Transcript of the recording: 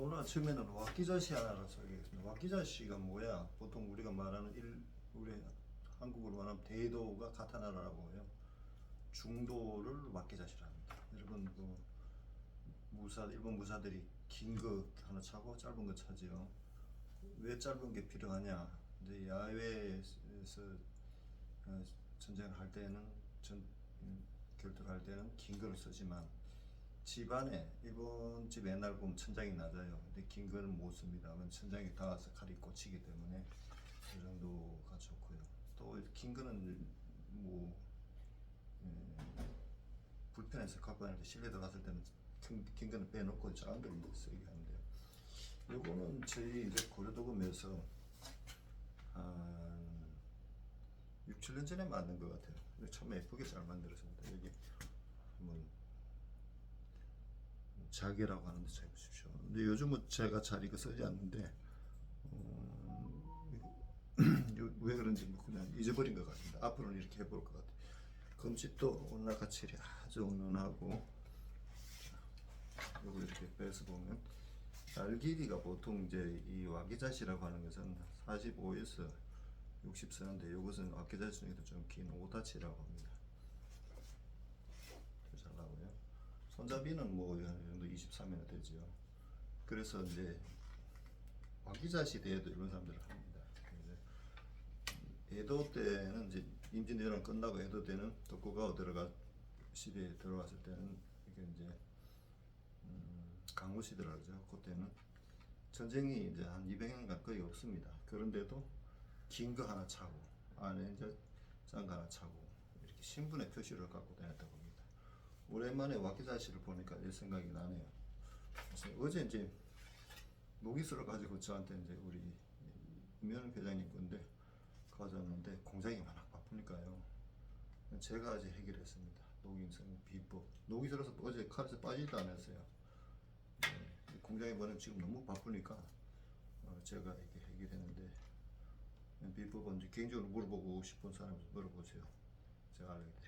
오늘 아침에는 왁기자시 하나를 소개하겠습니다. 왁기자시가 뭐야? 보통 우리가 말하는 일 우리 한국으로 말하면 대도가 카타나라고 해요. 중도를 왁기자시라 합니다. 여러분 그 무사 일본 무사들이 긴 거 하나 차고 짧은 거 차지요. 왜 짧은 게 필요하냐? 이제 야외에서 어, 전쟁을 할 때는 전 음, 결투를 할 때는 긴 거를 쓰지만 집안에 일본 집 옛날 보면 천장이 낮아요. 근데 긴 거는 못 씁니다. 왜냐면 천장에 닿아서 칼이 꽂히기 때문에 이 정도가 좋고요. 또 긴 거는 뭐 예, 불편해서 갖고 다닐 때 실내 들어갔을 때는 긴, 긴 거는 빼놓고 작은 걸 쓰게 하는데요. 요거는 저희 이제 고려도금에서 한 6, 7년 전에 만든 것 같아요. 근데 참 예쁘게 잘 만들었습니다. 여기 한번 자개라고 하는데 잘 보십시오. 근데 요즘은 제가 잘 이거 쓰지 않는데 어, 왜 그런지 뭐 그냥 잊어버린 것 같습니다. 앞으로는 이렇게 해볼 것 같아요. 금집도 온나가칠이 아주 은은하고 요거 이렇게 빼서 보면 날 길이가 보통 이제 이 와기자시라고 하는 것은 45에서 60 쓰는데 이것은 와기자시 중에도 좀 긴 오다치라고 합니다. 잘 나오고요. 손잡이는 뭐 어느 정도 23이나 되지요. 그래서 이제 와기자 시 대회도 일본 사람들을 합니다. 에도 때는 이제 임진왜란 끝나고 에도 때는 도쿠가와 들어가 시대에 들어갔을 때는 이게 이제 음, 강무 시대라고 그러죠. 그때는 전쟁이 이제 한 200년 가까이 없습니다. 그런데도 긴 거 하나 차고 안에 이제 짠거 하나 차고 이렇게 신분의 표시를 갖고 다녔다고 합니다. 오랜만에 와키자시를 보니까 이 생각이 나네요. 어제 이제 노기스를 가지고 저한테 이제 우리 이면 회장님 건데 가져왔는데 공장이 워낙 바쁘니까요. 제가 아직 해결했습니다. 녹인성 비법. 녹이스라서 어제 칼에서 빠지지도 않았어요. 네, 공장에 보면 지금 너무 바쁘니까 어, 제가 이렇게 해결했는데 비법은 이제 개인적으로 물어보고 싶은 사람 물어보세요. 제가 알려드릴게요.